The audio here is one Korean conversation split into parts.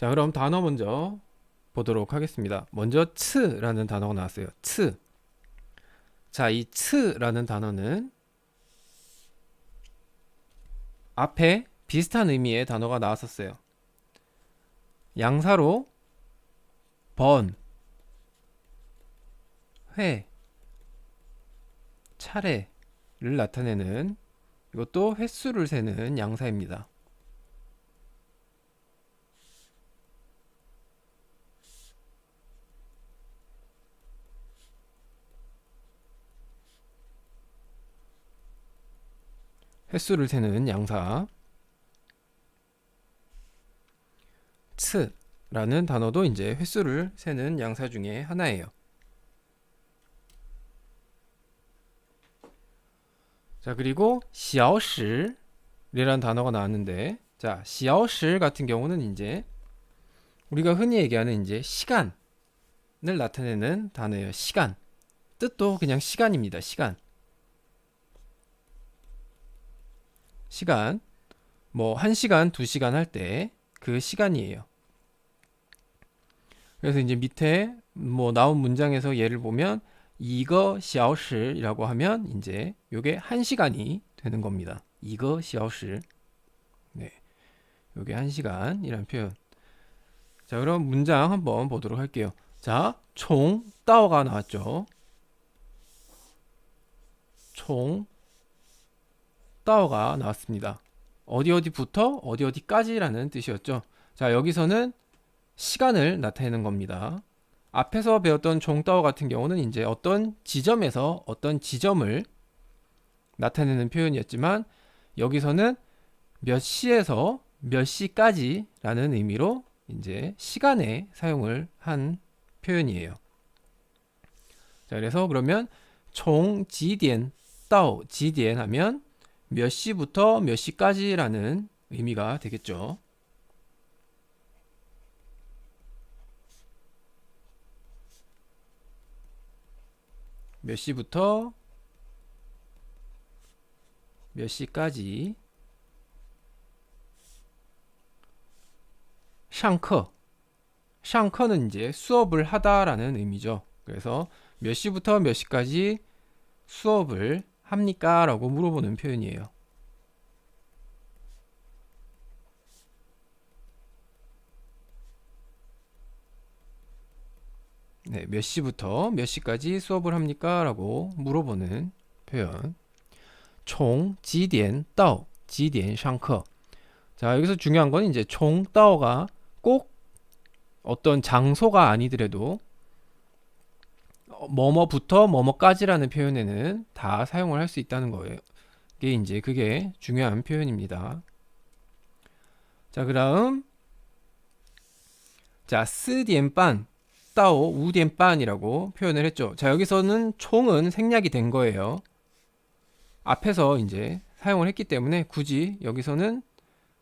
자, 그럼 단어 먼저 보도록 하겠습니다. 먼저 츠라는 단어가 나왔어요. 츠. 자, 이 츠라는 단어는 앞에 비슷한 의미의 단어가 나왔었어요. 양사로 번, 회, 차례를 나타내는 이것도 횟수를 세는 양사입니다. 횟수를 세는 양사. 츠라는 단어도 이제 횟수를 세는 양사 중에 하나예요. 자, 그리고 小时이라는 단어가 나왔는데 자, 小时 같은 경우는 이제 우리가 흔히 얘기하는 이제 시간을 나타내는 단어예요. 시간. 뜻도 그냥 시간입니다. 시간. 시간, 뭐 1시간, 2시간 할 때 그 시간이에요. 그래서 이제 밑에 뭐 나온 문장에서 예를 보면 이거 샤오시라고 하면 이제 요게 1시간이 되는 겁니다. 이거 샤오시. 네. 요게 1시간이란 표현. 자, 그럼 문장 한번 보도록 할게요. 자, 총 따오가 나왔죠. 총 따오가 나왔습니다. 어디 어디부터 어디 어디까지라는 뜻이었죠. 자, 여기서는 시간을 나타내는 겁니다. 앞에서 배웠던 종따오 같은 경우는 이제 어떤 지점에서 어떤 지점을 나타내는 표현이었지만 여기서는 몇 시에서 몇 시까지라는 의미로 이제 시간에 사용을 한 표현이에요. 자, 그래서 그러면 총 지디엔 따오 지디엔 하면 몇 시부터 몇 시까지라는 의미가 되겠죠. 몇 시부터 몇 시까지 샹커 샹커는 이제 수업을 하다라는 의미죠. 그래서 몇 시부터 몇 시까지 수업을 합니까? 라고 물어보는 표현이에요. 네, 몇 시부터 몇 시까지 수업을 합니까? 라고 물어보는 표현. 총 지디엔 따오 지디엔 샹커. 자, 여기서 중요한 건 이제 총 따오가 꼭 어떤 장소가 아니더라도 뭐뭐부터 뭐뭐까지라는 표현에는 다 사용을 할 수 있다는 거예요. 이게 이제 그게 중요한 표현입니다. 자, 그다음 자, 스디엔반 따오 우디엔반이라고 표현을 했죠. 자, 여기서는 총은 생략이 된 거예요. 앞에서 이제 사용을 했기 때문에 굳이 여기서는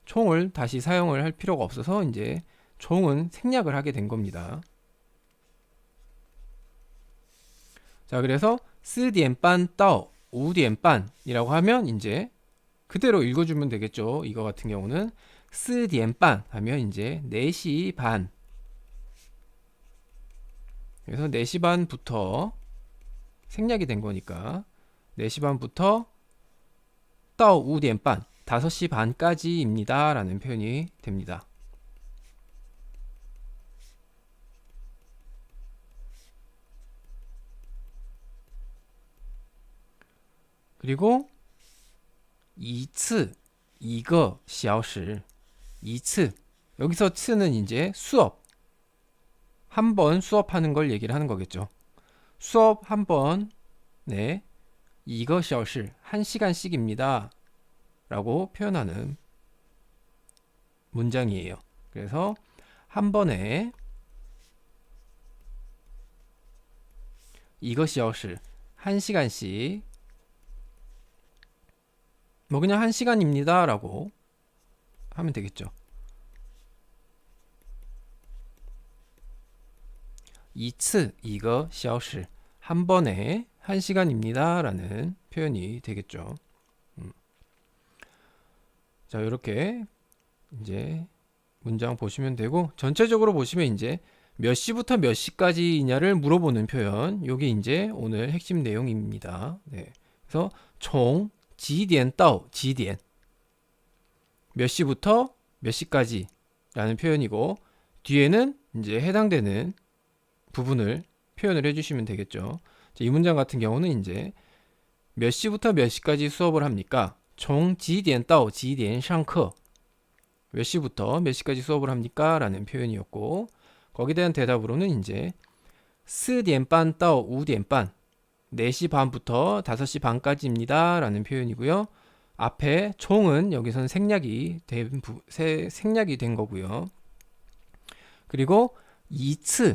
총을 다시 사용을 할 필요가 없어서 이제 총은 생략을 하게 된 겁니다. 자, 그래서 쓰디엔반떠 우디엔반이라고 하면 이제 그대로 읽어주면 되겠죠. 이거 같은 경우는 쓰디엔반 하면 이제 4시 반 그래서 4시 반부터 생략이 된 거니까 4시 반부터 떠 우디엔반 5시 반까지입니다 라는 표현이 됩니다. 그리고 이츠 이거 시아시 이츠 여기서 츠는 이제 수업 한 번 수업하는 걸 얘기를 하는 거겠죠. 수업 한 번 네 이거 시아시 한 시간씩입니다. 라고 표현하는 문장이에요. 그래서 한 번에 이것이 역시 한 시간씩 뭐 그냥 한 시간입니다 라고 하면 되겠죠. 이츠 이거 샤오시 한 번에 한 시간입니다 라는 표현이 되겠죠. 음. 자 이렇게 이제 문장 보시면 되고 전체적으로 보시면 이제 몇 시부터 몇 시까지이냐를 물어보는 표현 요게 이제 오늘 핵심 내용입니다. 네. 그래서 총 지디엔 따오 지디엔 몇 시부터 몇 시까지라는 표현이고 뒤에는 이제 해당되는 부분을 표현을 해주시면 되겠죠. 자, 이 문장 같은 경우는 이제 몇 시부터 몇 시까지 수업을 합니까? 총 지디엔 따오 지디엔 상课몇 시부터 몇 시까지 수업을 합니까? 라는 표현이었고 거기에 대한 대답으로는 이제 4点半到5点半 4시 반부터 5시 반까지입니다. 라는 표현이고요. 앞에 총은 여기선 생략이 된, 부, 세, 생략이 된 거고요. 그리고 이츠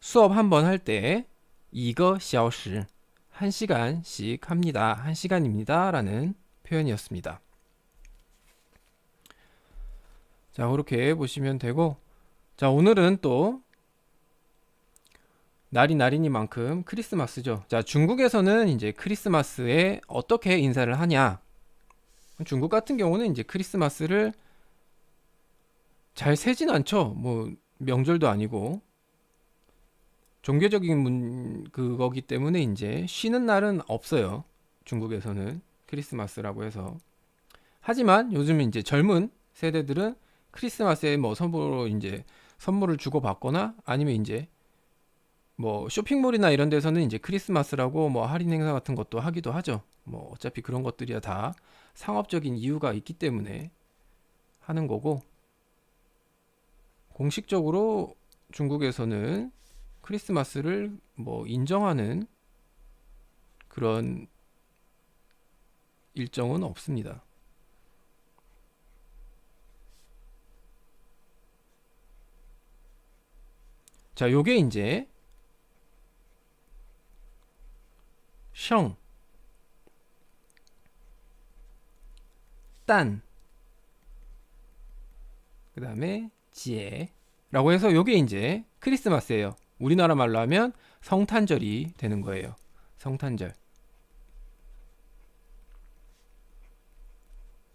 수업 한 번 할 때 이거 시아오시 한 시간씩 합니다. 한 시간입니다. 라는 표현이었습니다. 자, 그렇게 보시면 되고 자, 오늘은 또 날이 날이니만큼 크리스마스죠. 자, 중국에서는 이제 크리스마스에 어떻게 인사를 하냐? 중국 같은 경우는 이제 크리스마스를 잘 세진 않죠. 뭐 명절도 아니고 종교적인 문 그거기 때문에 이제 쉬는 날은 없어요. 중국에서는 크리스마스라고 해서. 하지만 요즘 이제 젊은 세대들은 크리스마스에 뭐 선물로 이제 선물을 주고 받거나 아니면 이제 뭐 쇼핑몰이나 이런 데서는 이제 크리스마스라고 뭐 할인 행사 같은 것도 하기도 하죠. 뭐 어차피 그런 것들이야 다 상업적인 이유가 있기 때문에 하는 거고 공식적으로 중국에서는 크리스마스를 뭐 인정하는 그런 일정은 없습니다. 자, 요게 이제 성, 딴, 그 다음에 지에라고 해서 요게 이제 크리스마스예요. 우리나라 말로 하면 성탄절이 되는 거예요. 성탄절.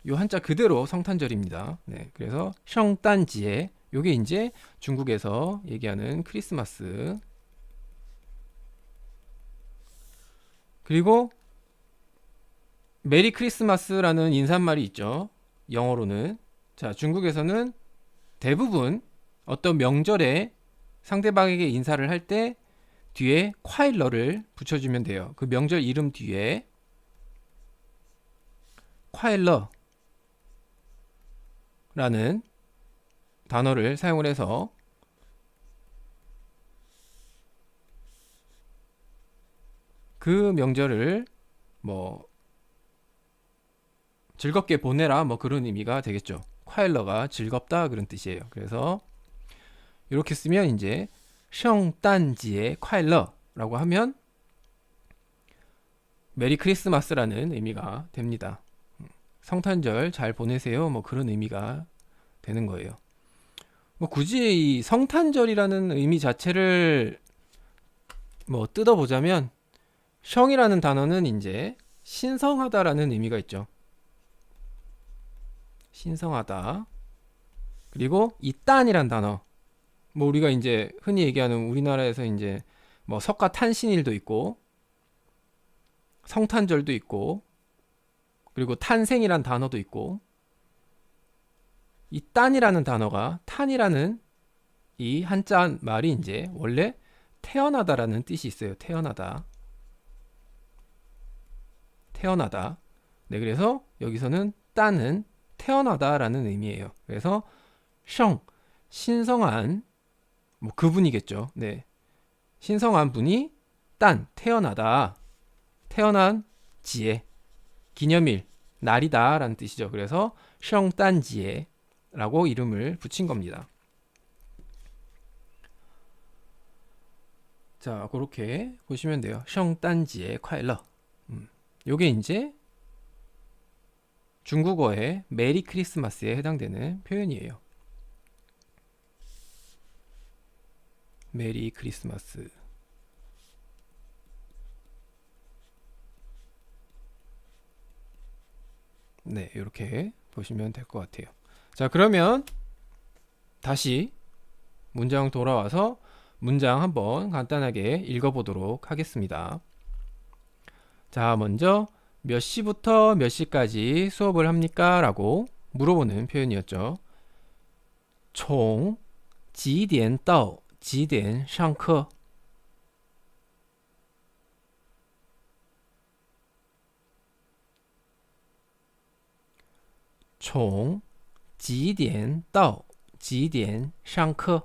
요 한자 그대로 성탄절입니다. 네, 그래서 성탄지에 요게 이제 중국에서 얘기하는 크리스마스. 그리고 메리 크리스마스라는 인사말이 있죠. 영어로는. 자, 중국에서는 대부분 어떤 명절에 상대방에게 인사를 할 때 뒤에 콰일러를 붙여주면 돼요. 그 명절 이름 뒤에 콰일러 라는 단어를 사용을 해서 그 명절을 뭐 즐겁게 보내라 뭐 그런 의미가 되겠죠. 콰일러가 즐겁다 그런 뜻이에요. 그래서 이렇게 쓰면 이제 셩딴지의 콰일러라고 하면 메리 크리스마스라는 의미가 됩니다. 성탄절 잘 보내세요 뭐 그런 의미가 되는 거예요. 뭐 굳이 이 성탄절이라는 의미 자체를 뭐 뜯어보자면 성이라는 단어는 이제 신성하다라는 의미가 있죠. 신성하다. 그리고 이딴이란 단어. 뭐 우리가 이제 흔히 얘기하는 우리나라에서 이제 뭐 석가 탄신일도 있고 성탄절도 있고 그리고 탄생이란 단어도 있고 이 딴이라는 단어가 탄이라는 이 한자 말이 이제 원래 태어나다라는 뜻이 있어요. 태어나다. 태어나다. 네, 그래서 여기서는 딴은 태어나다라는 의미예요. 그래서 성 신성한 뭐 그분이겠죠. 네. 신성한 분이 딴 태어나다. 태어난 지에 기념일 날이다라는 뜻이죠. 그래서 성딴지에 라고 이름을 붙인 겁니다. 자, 그렇게 보시면 돼요. 성단지의 콰일러. 음, 요게 이제 중국어의 메리 크리스마스에 해당되는 표현이에요. 메리 크리스마스. 네, 이렇게 보시면 될 것 같아요. 자, 그러면 다시 문장 돌아와서 문장 한번 간단하게 읽어보도록 하겠습니다. 자, 먼저 몇 시부터 몇 시까지 수업을 합니까? 라고 물어보는 표현이었죠. 총 几点到几点上课?从几点到几点上课？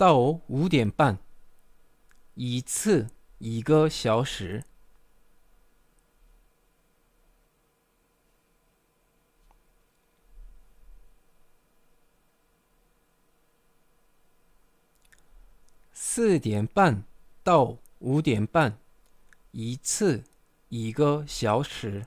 到5点半一次一个小时四点半到五点半，一次一个小时。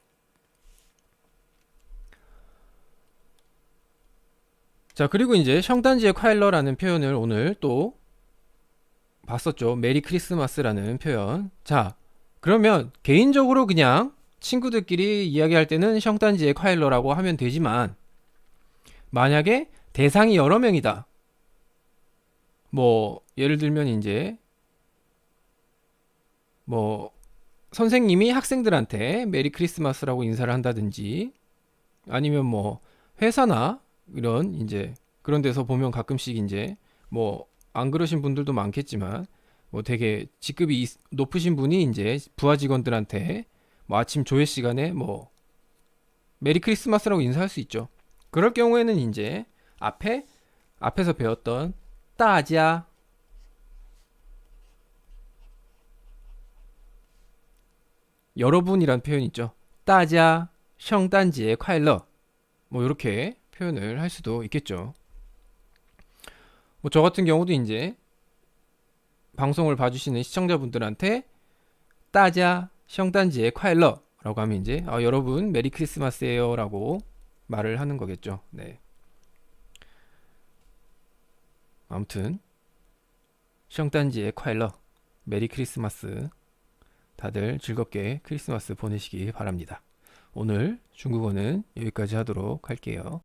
자, 그리고 이제 성단지의 콰일러라는 표현을 오늘 또 봤었죠. 메리 크리스마스라는 표현. 자, 그러면 개인적으로 그냥 친구들끼리 이야기할 때는 성단지의 콰일러라고 하면 되지만 만약에 대상이 여러 명이다. 뭐 예를 들면 이제 뭐 선생님이 학생들한테 메리 크리스마스라고 인사를 한다든지 아니면 뭐 회사나 이런 이제 그런 데서 보면 가끔씩 이제 뭐 안 그러신 분들도 많겠지만 뭐 되게 직급이 있- 높으신 분이 이제 부하 직원들한테 뭐 아침 조회 시간에 뭐 메리 크리스마스라고 인사할 수 있죠. 그럴 경우에는 이제 앞에 앞에서 배웠던 따자 여러분이란 표현 있죠. 따자 성단지의 콰일러 뭐 이렇게 표현을 할 수도 있겠죠. 뭐 저 같은 경우도 이제 방송을 봐주시는 시청자분들한테 따자 성단지의 콰일러라고 하면 이제 아, 여러분 메리 크리스마스예요라고 말을 하는 거겠죠. 네. 아무튼 성단지의 콰일러 메리 크리스마스 다들 즐겁게 크리스마스 보내시기 바랍니다. 오늘 중국어는 여기까지 하도록 할게요.